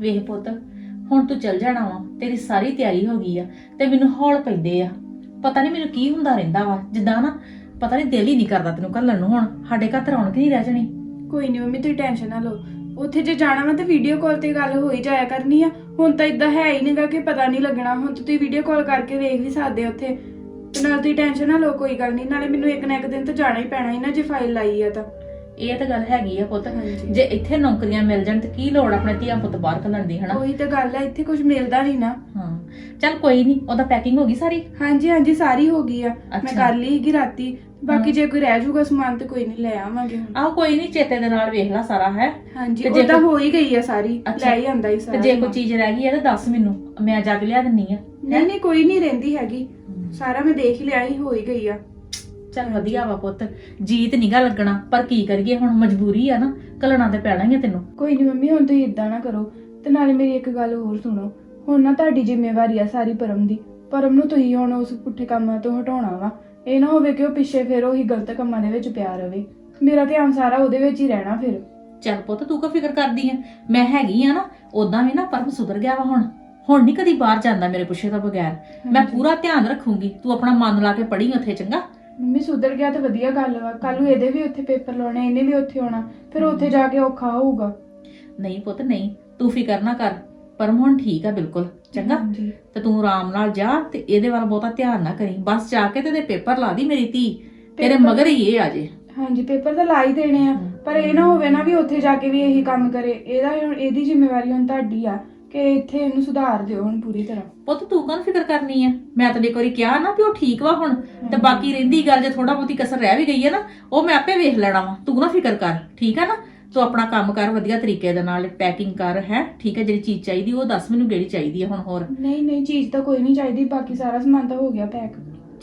ਵੇਖ ਪੁੱਤ, ਹੁਣ ਤੂੰ ਚੱਲ ਜਾਣਾ ਵਾ, ਤੇਰੀ ਸਾਰੀ ਤਿਆਰੀ ਹੋ ਗਈ ਆ ਤੇ ਮੈਨੂੰ ਹੌਲ ਪੈਂਦੇ ਆ। ਪਤਾ ਨਹੀਂ ਮੈਨੂੰ ਕੀ ਹੁੰਦਾ ਰਹਿੰਦਾ ਵਾ, ਜਿੱਦਾਂ ਨਾ ਪਤਾ ਨਹੀਂ ਦਿਲ ਹੀ ਨਹੀਂ ਕਰਦਾ ਤੈਨੂੰ ਘੱਲਣ ਨੂੰ ਹੁਣ, ਸਾਡੇ ਘਰ ਤੇ ਰੌਣਕ ਨਹੀਂ ਰਹਿ ਜਾਣੀ। ਕੋਈ ਨਹੀਂ ਮੰਮੀ, ਤੁਸੀਂ ਟੈਨਸ਼ਨ ਨਾ ਲਓ। ਉੱਥੇ ਜੇ ਜਾਣਾ ਵਾ ਤਾਂ ਵੀਡੀਓ ਕਾਲ ਤੇ ਗੱਲ ਹੋਈ ਜਾਇਆ ਕਰਨੀ ਆ। ਹੁਣ ਤਾਂ ਇਦਾਂ ਹੈ ਹੀ ਨਹੀਂਗਾ ਕਿ ਪਤਾ ਨਹੀਂ ਲੱਗਣਾ, ਹੁਣ ਤਾਂ ਤੁਸੀਂ ਵੀਡੀਓ ਕਾਲ ਕਰਕੇ ਵੇਖ ਵੀ ਸਕਦੇ ਹੋ ਉੱਥੇ। ਤੇ ਨਾਲ ਤੁਸੀਂ ਟੈਨਸ਼ਨ ਨਾ ਲਓ, ਕੋਈ ਗੱਲ ਨਹੀਂ, ਨਾਲੇ ਮੈਨੂੰ ਇੱਕ ਨਾ ਇੱਕ ਦਿਨ ਤਾਂ ਜਾਣਾ ਹੀ ਪੈਣਾ ਹੀ ਨਾ, ਜੇ ਫਾਈਲ ਲਾਈ ਆ ਤਾਂ। ਇਹ ਤਾਂ ਗੱਲ ਹੈਗੀ ਆ ਪੁੱਤ। ਹਾਂਜੀ। ਜੇ ਇੱਥੇ ਨੌਕਰੀਆਂ ਮਿਲ ਜਾਣ ਤੇ ਕੀ ਲੋੜ ਆਪਣੇ ਧੀਆਂ ਪੁੱਤ ਬਾਹਰ ਘੱਲਣ ਦੀ ਹਨਾ? ਉਹੀ ਤਾਂ ਗੱਲ ਹੈ ਇੱਥੇ ਕੁਝ ਮਿਲਦਾ ਨਹੀਂ ਨਾ। ਹਾਂ। ਚੱਲ ਕੋਈ ਨਹੀਂ ਉਹਦਾ ਪੈਕਿੰਗ ਹੋ ਗਈ ਸਾਰੀ? ਹਾਂਜੀ ਹਾਂਜੀ ਸਾਰੀ ਹੋ ਗਈ ਆ। ਮੈਂ ਅੱਛਾ। ਕਰ ਲਈ ਸੀਗੀ ਰਾਤੀ। ਬਾਕੀ ਹਾਂ। ਜੇ ਕੋਈ ਰਹਿ ਜਾਊਗਾ ਸਮਾਨ ਤੇ ਕੋਈ ਨਹੀਂ ਲੈ ਆਵਾਂਗੇ ਹੁਣ। ਆਹ ਕੋਈ ਨਹੀਂ ਚੇਤੇ ਦੇ ਨਾਲ ਵੇਖ ਲੈ ਸਾਰਾ ਹੈ? ਹਾਂਜੀ ਤੇ ਉਹ ਜੇ ਤਾਂ ਕੋਈ- ਹੋ ਹੀ ਗਈ ਆ ਸਾਰੀ। ਅੱਛਾ। ਲੈ ਹੀ ਆਂਦਾ ਹੀ ਤੇ ਸਾਰਾ ਜੇ ਕੋਈ ਸਮਾਨ। ਚੀਜ਼ ਰਹਿ ਗਈ ਹੈ ਤਾਂ ਦੱਸ ਮੈਨੂੰ। ਮੈਂ ਜਾ ਕੇ ਲਿਆ ਦਿੰਨੀ ਆ। ਨਹੀਂ ਨਹੀਂ ਕੋਈ ਨਹੀਂ ਰਹਿੰਦੀ ਹੈਗੀ। ਸਾਰਾ ਮੈਂ ਦੇਖ ਹੀ ਲਿਆ ਹੀ ਹੋ ਹੀ ਗਈ ਆ। ਚੱਲ ਵਧੀਆ ਵਾ ਪੁੱਤ ਜੀਤ ਨਿਗਾ ਲੱਗਣਾ ਪਰ ਕੀ ਕਰੀਏ ਹੁਣ ਮਜਬੂਰੀ ਆ ਨਾ ਕਲਣਾ ਤੇ ਪੈਣਾ ਹੀ ਆ ਤੈਨੂੰ। ਕੋਈ ਨਹੀਂ ਮੰਮੀ ਹੁਣ ਤੁਸੀਂ ਇਦਾਂ ਨਾ ਕਰੋ ਤੇ ਨਾਲੇ ਮੇਰੀ ਇੱਕ ਗੱਲ ਹੋਰ ਸੁਣੋ। ਹੁਣ ਨਾ ਤੁਹਾਡੀ ਜ਼ਿੰਮੇਵਾਰੀ ਆ ਸਾਰੀ ਪਰਮ ਦੀ ਪਰਮ ਨੂੰ ਤੁਸੀਂ ਹੁਣ ਉਸ ਪੁੱਠੇ ਕੰਮਾਂ ਤੋਂ ਹਟਾਉਣਾ ਵਾ। ਇਹ ਨਾ ਹੋਵੇ ਕਿ ਉਹ ਪਿੱਛੇ ਫਿਰ ਉਹੀ ਗਲਤ ਕੰਮਾਂ ਦੇ ਵਿੱਚ ਪਿਆ ਰਵੇ। ਮੇਰਾ ਧਿਆਨ ਸਾਰਾ ਉਹਦੇ ਵਿੱਚ ਹੀ ਰਹਿਣਾ ਫਿਰ। ਚੱਲ ਪੁੱਤ ਤੂੰ ਕਾ ਫਿਕਰ ਕਰਦੀ ਆ ਮੈਂ ਹੈਗੀ ਆ ਨਾ ਉਦਾਂ ਵੀ ਨਾ ਪਰਮ ਸੁਧਰ ਗਿਆ ਵਾ ਹੁਣ। ਹੁਣ ਨਹੀਂ ਕਦੀ ਬਾਹਰ ਜਾਂਦਾ ਮੇਰੇ ਪੁੱਛੇ ਤੋਂ ਬਗੈਰ। ਮੈਂ। ਪੂਰਾ ਧਿਆਨ ਰੱਖੂੰਗੀ ਤੂੰ ਆਪਣਾ ਮਨ ਲਾ ਕੇ ਪੜ੍ਹੀ ਉੱਥੇ ਚੰਗਾ? ਮੰਮੀ ਸੁਧਰ ਗਿਆ ਤਾਂ ਵਧੀਆ ਗੱਲ ਵਾ। ਕੱਲ ਨੂੰ ਇਹਦੇ ਵੀ ਉੱਥੇ ਪੇਪਰ ਲਾਉਣੇ ਇਹਨੇ ਵੀ ਉੱਥੇ ਆਉਣਾ। ਫਿਰ ਉੱਥੇ ਜਾ ਕੇ ਔਖਾ ਹੋਊਗਾ। ਨਹੀਂ ਪੁੱਤ ਨਹੀਂ। ਤੂੰ ਫਿਕਰ ਨਾ ਕਰ। ਪਰਮ ਹੁਣ ਠੀਕ ਆ ਬਿਲਕੁਲ। ਚੰਗਾ? ਹਾਂਜੀ। ਤੇ ਤੂੰ ਆਰਾਮ ਨਾਲ ਜਾ ਤੇ ਇਹਦੇ ਵੱਲ ਬਹੁਤਾ ਧਿਆਨ ਨਾ ਕਰੀ। ਬਸ ਜਾ ਕੇ ਤੇ ਇਹਦੇ ਪੇਪਰ ਲਾ ਦੀ ਮੇਰੀ ਧੀ। ਤੇਰੇ ਪੇਪਰ- ਮਗਰ ਹੀ ਇਹ ਆ ਜੇ। ਹਾਂਜੀ ਪੇਪਰ ਤਾਂ ਲਾ ਹੀ ਦੇਣੇ ਆ। ਪਰ ਇਹ ਨਾ ਹੋਵੇ ਨਾ ਵੀ ਉੱਥੇ ਜਾ ਕੇ ਵੀ ਇਹੀ ਕੰਮ ਕਰੇ। ਇਹਦਾ ਹੁਣ ਇਹਦੀ ਜ਼ਿੰਮੇਵਾਰੀ ਹੁਣ ਤੁਹਾਡੀ ਆ। ਕਿ ਇੱਥੇ ਇਹਨੂੰ ਸੁਧਾਰ ਦਿਓ ਹੁਣ ਪੂਰੀ ਤਰ੍ਹਾਂ। ਪੁੱਤ ਤੂੰ ਕਾਹਨੂੰ ਫਿਕਰ ਕਰਨੀ ਆ? ਮੈਂ ਤਾਂ ਇੱਕ ਵਾਰੀ ਕਿਹਾ ਨਾ ਵੀ ਉਹ ਠੀਕ ਵਾ ਹੁਣ ਤੇ ਬਾਕੀ ਰਹਿੰਦੀ ਗੱਲ ਜੇ ਥੋੜਾ ਬਹੁਤੀ ਕਸਰ ਰਹਿ ਵੀ ਗਈ ਹੈ ਨਾ ਉਹ ਮੈਂ ਆਪੇ ਵੇਖ ਲੈਣਾ ਵਾ। ਤੂੰ ਨਾ ਫਿਕਰ ਕਰ ਠੀਕ ਆ ਨਾ? ਤੂੰ ਆਪਣਾ ਕੰਮ ਕਰ ਵਧੀਆ ਤਰੀਕੇ ਦੇ ਨਾਲ ਪੈਕਿੰਗ ਕਰ ਹੈ? ਠੀਕ ਹੈ ਜਿਹੜੀ ਚੀਜ਼ ਚਾਹੀਦੀ ਉਹ ਦੱਸ ਮੈਨੂੰ ਕਿਹੜੀ ਚਾਹੀਦੀ ਹੈ ਹੁਣ ਹੋਰ। ਨਹੀਂ ਨਹੀਂ ਚੀਜ਼ ਤਾਂ ਕੋਈ ਨਹੀਂ ਚਾਹੀਦੀ ਬਾਕੀ ਸਾਰਾ ਸਮਾਨ ਤਾਂ ਹੋ ਗਿਆ ਪੈਕ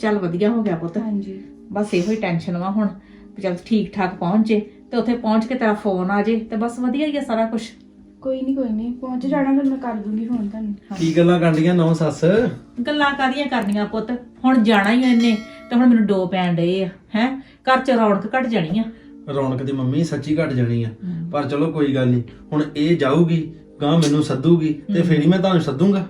ਚੱਲ ਵਧੀਆ ਹੋ ਗਿਆ ਪੁੱਤ। ਹਾਂਜੀ। ਬਸ ਇਹੋ ਹੀ ਟੈਨਸ਼ਨ ਵਾ ਹੁਣ ਵੀ ਚੱਲ ਠੀਕ ਠਾਕ ਪਹੁੰਚ ਜੇ ਤੇ ਉੱਥੇ ਪਹੁੰਚ ਕੇ ਤੇਰਾ ਫੋਨ ਆ ਜੇ ਤੇ ਬਸ ਵਧੀਆ ਹੀ ਆ ਸਾਰਾ ਕੁਝ ਕੋਈ ਨਹੀਂ ਕੋਈ ਨਹੀਂ ਪਹੁੰਚ ਜਾਣਾ ਫਿਰ ਮੈਂ ਕਰ ਦੂੰਗੀ ਫੋਨ ਤੁਹਾਨੂੰ। ਕੀ ਗੱਲਾਂ ਕਰਨੀਆਂ ਨੌ ਸੱਸ? ਗੱਲਾਂ ਕਾਦੀਆਂ ਕਰਨੀਆਂ ਪੁੱਤ? ਹੁਣ ਜਾਣਾ ਹੀ ਆ ਇਹਨੇ ਤੇ ਹੁਣ ਮੈਨੂੰ ਦੋ ਪੈਣ ਡਏ ਆ ਹੈ? ਘਰ ਚ ਰੌਣਕ ਘਟ ਜਾਣੀ ਆ। ਰੌਣਕ ਦੀ ਮੰਮੀ ਸੱਚੀ ਘਟ ਜਾਣੀ ਆ। ਪਰ ਚਲੋ ਕੋਈ ਗੱਲ ਨਹੀਂ ਹੁਣ ਇਹ ਜਾਊਗੀ ਗਾਂ ਮੈਨੂੰ ਸੱਦੂਗੀ ਤੇ ਫੇਰ ਹੀ ਮੈਂ ਤੁਹਾਨੂੰ ਸੱਦੂਗਾ।